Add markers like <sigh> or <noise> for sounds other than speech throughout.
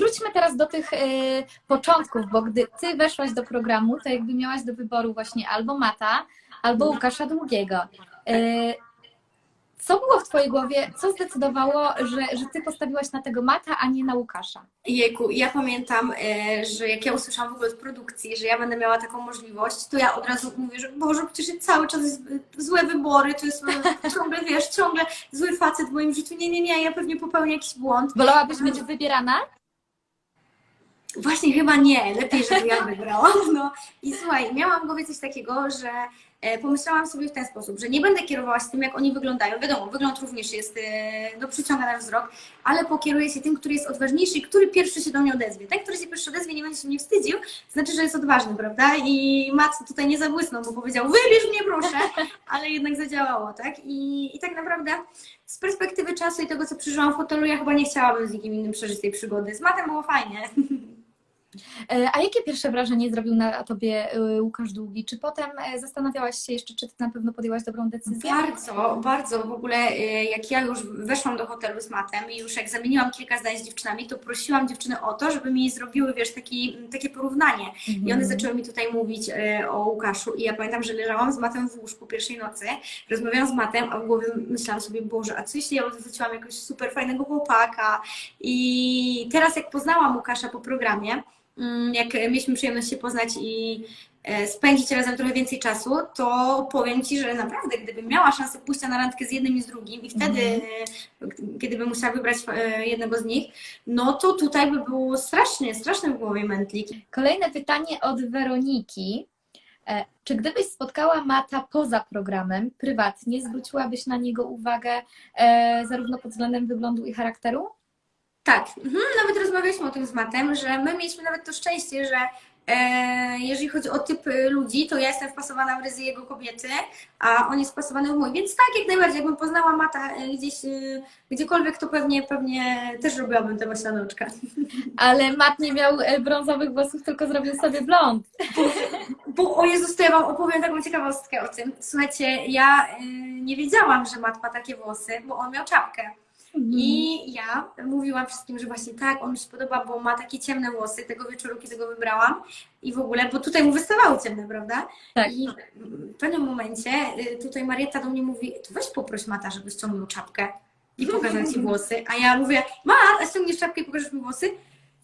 wróćmy teraz do tych y, początków, bo gdy ty weszłaś do programu, to jakby miałaś do wyboru właśnie albo Mata, albo Łukasza Długiego. Y, co było w twojej głowie, co zdecydowało, że, że ty postawiłaś na tego Mata, a nie na Łukasza? Jejku, ja pamiętam, e, że jak ja usłyszałam w ogóle z produkcji, że ja będę miała taką możliwość, to ja od razu mówię, że Boże, przecież cały czas jest złe wybory, to jest <laughs> ciągle, wiesz, ciągle zły facet w moim życiu. Nie, nie, nie, ja pewnie popełnię jakiś błąd. Wolałabyś być wybierana? Właśnie chyba nie, lepiej, żeby ja wybrałam. <laughs> No i słuchaj, miałam w głowie coś takiego, że e, pomyślałam sobie w ten sposób, że nie będę kierowała się tym, jak oni wyglądają. Wiadomo, wygląd również jest, e, no przyciąga nasz wzrok, ale pokieruję się tym, który jest odważniejszy który pierwszy się do mnie odezwie. Ten, który się pierwszy odezwie, nie będzie się mnie wstydził, znaczy, że jest odważny, prawda? I Mat tutaj nie zabłysnął, bo powiedział, wybierz mnie proszę, <laughs> ale jednak zadziałało, tak? I, i tak naprawdę z perspektywy czasu i tego, co przeżyłam w hotelu, ja chyba nie chciałabym z nikim innym przeżyć tej przygody. Z Matem było fajnie. <laughs> E, A jakie pierwsze wrażenie zrobił na tobie y, Łukasz Długi? Czy potem e, zastanawiałaś się jeszcze, czy ty na pewno podjęłaś dobrą decyzję? Bardzo, bardzo. W ogóle jak ja już weszłam do hotelu z matem i już jak zamieniłam kilka zdań z dziewczynami, to prosiłam dziewczyny o to, żeby mi zrobiły, wiesz, taki, takie porównanie. I one zaczęły mi tutaj mówić o Łukaszu i ja pamiętam, że leżałam z matem w łóżku pierwszej nocy, rozmawiałam z matem, a w głowie myślałam sobie, Boże, a co jeśli ja odwróciłam jakiegoś super fajnego chłopaka? I teraz jak poznałam Łukasza po programie, jak mieliśmy przyjemność się poznać i e, spędzić razem trochę więcej czasu, to powiem Ci, że naprawdę, gdybym miała szansę pójścia na randkę z jednym i z drugim i wtedy, e, kiedy bym musiała wybrać e, jednego z nich, no to tutaj by było strasznie, straszny w głowie mętlik. Kolejne pytanie od Weroniki. E, Czy gdybyś spotkała Mata poza programem, prywatnie, zwróciłabyś na niego uwagę zarówno pod względem wyglądu i charakteru? Tak, mhm, nawet rozmawialiśmy o tym z Matem, że my mieliśmy nawet to szczęście, że e, jeżeli chodzi o typ e, ludzi, to ja jestem wpasowana w ryzy jego kobiety, a on jest wpasowany w mój. Więc tak, jak najbardziej, jakbym poznała Mata e, gdzieś, e, gdziekolwiek, to pewnie, pewnie też robiłabym tego śladoczka. <laughs> Ale Mat nie miał e, brązowych włosów, tylko zrobił sobie blond. Bo o Jezus, to ja Wam opowiem taką ciekawostkę o tym. Słuchajcie, ja y, nie wiedziałam, że Mat ma takie włosy, bo on miał czapkę. I ja mówiłam wszystkim, że właśnie tak, on mi się podoba, bo ma takie ciemne włosy tego wieczoru, kiedy go wybrałam. I w ogóle, bo tutaj mu wystawały ciemne, prawda? Tak. I w pewnym momencie y, tutaj Marietta do mnie mówi, to weź poproś Mata, żeby ściągnął czapkę i <laughs> pokazał Ci włosy. A ja mówię, Mat, a ściągniesz czapkę i pokażesz mi włosy?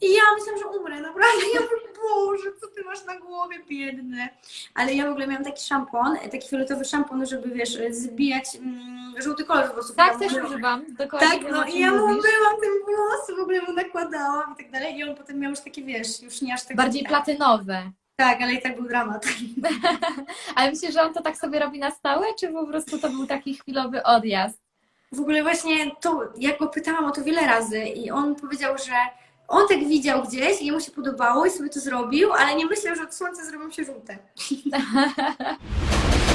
I ja myślałam, że umrę, naprawdę. Ja mówię, Boże, co ty masz na głowie, biedny. Ale ja w ogóle miałam taki szampon, taki fioletowy szampon, żeby, wiesz, zbijać mm, żółty kolor z włosów. Tak, też używam. Dokładnie Tak, no i ja mu byłam tym włosy, w ogóle mu nakładałam i tak dalej. I on potem miał już takie, wiesz, już nie aż tak... Bardziej platynowe. Tak, ale i tak był dramat. <laughs> Ale myślisz, że on to tak sobie robi na stałe, czy po prostu to był taki chwilowy odjazd? W ogóle właśnie to, jak go pytałam o to wiele razy i on powiedział, że on tak widział gdzieś i jemu się podobało i sobie to zrobił, ale nie myślał, że od słońca zrobią się żółte. <laughs>